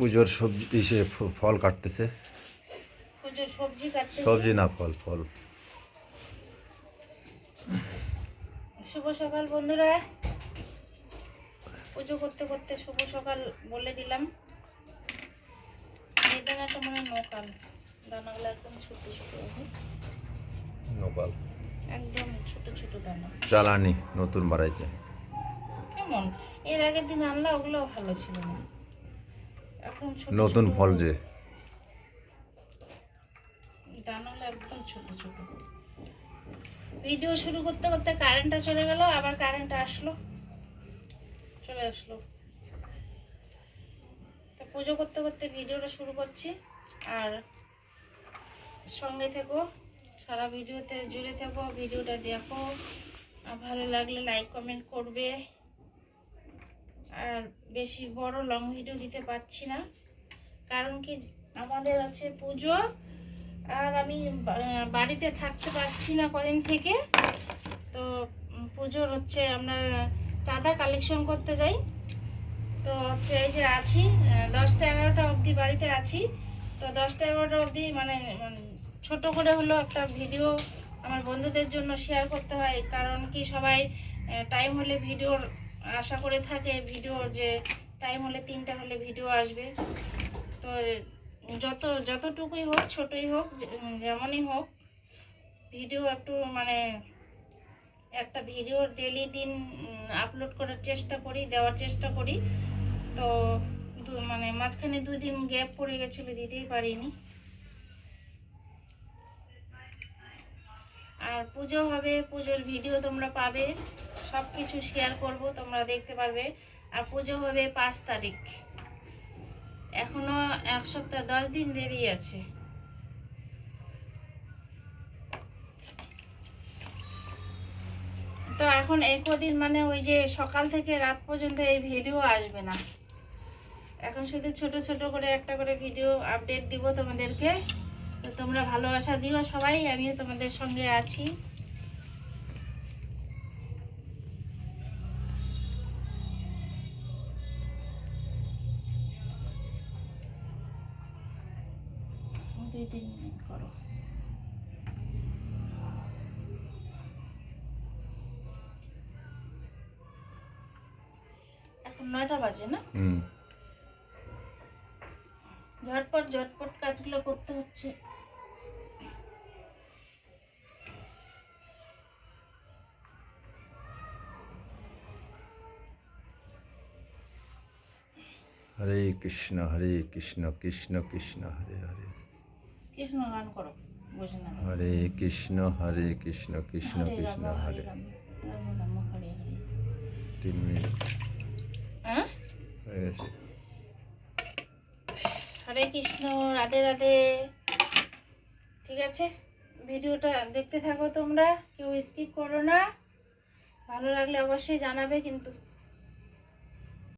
পুজোর সবজি ইসে ফল কাটতেছে। পুজোর সবজি না ফল ফল। শুভ সকাল বন্ধুরা। পুজো করতে করতে শুভ সকাল বলে দিলাম। এই দানাটা মনে নকাল। দানাগুলো একদম ছোট ছোট। নোপাল একদম ছোট ছোট দানা। চালানি নতুন বাড়াইছে কেমন? এর আগের দিন আনলা ওগুলো ভালো ছিল। না একদম ছোট নতুন ফল যে। দানাগুলো একদম ছোট ছোট। ভিডিও শুরু করতে করতে কারেন্টটা চলে গেল আবার কারেন্ট আসলো। চলে আসলো। তো পুজো করতে করতে ভিডিওটা শুরু করছি আর সঙ্গে থেকো সারা ভিডিওতে জুড়ে থেকো ভিডিওটা দেখো। আর ভালো লাগলে লাইক কমেন্ট করবে। আর বেশি বড় লং ভিডিও দিতে পারছি না। কারণ কি আমাদের আছে পুজো, আর আমি বাড়িতে থাকতে পারছি না কদিন থেকে। তো পুজোর হচ্ছে আমরা চাঁদা কালেকশন করতে যাই। তো হচ্ছে এই যে আছি, দশটা এগারোটা অবধি বাড়িতে আছি। তো দশটা এগারোটা অবধি মানে মানে ছোট করে হলো একটা ভিডিও আমার বন্ধুদের জন্য শেয়ার করতে হয়। কারণ কি সবাই টাইম হলে ভিডিওর আশা করে থাকে ভিডিও যে টাইম হলে তিনটা হলে ভিডিও আসবে। তো যত, যতটুকুই হোক, ছোটই হোক যেমনই হোক ভিডিও একটু মানে একটা ভিডিও ডেলি দিন আপলোড করার চেষ্টা করি, দেওয়ার চেষ্টা করি। তো মানে মাঝখানে দুই দিন গ্যাপ পড়ে গেছিল, দিতেই পারিনি। আর পুজো হবে, পুজোর ভিডিও তোমরা পাবে। সব কিছু শেয়ার করব, তোমরা দেখতে পারবে। আর পুজো হবে পাঁচ তারিখ। এখনও এক সপ্তাহ, দশ দিন দেরি আছে। তো এখন এই কদিন মানে ওই যে সকাল থেকে রাত পর্যন্ত এই ভিডিও আসবে না। এখন শুধু ছোট ছোট করে একটা করে ভিডিও আপডেট দিব তোমাদেরকে। তো তোমরা ভালোবাসা দিও সবাই, আমিও তোমাদের সঙ্গে আছি। দুই তিন মিনিট করো। এখন নয়টা বাজে না? ঝটপট ঝটপট কাজগুলো করতে হচ্ছে। হরে কৃষ্ণ হরে কৃষ্ণ কৃষ্ণ কৃষ্ণ হরে হরে। কৃষ্ণ গান করো হরে কৃষ্ণ হরে কৃষ্ণ কৃষ্ণ কৃষ্ণ হরে তিন মিনিট। হ্যাঁ? হয়ে গেছে। হরে কৃষ্ণ রাধে রাধে। ঠিক আছে? ভিডিওটা দেখতে থাকো তোমরা কেউ স্কিপ করো না। ভালো লাগলে অবশ্যই জানাবে কিন্তু।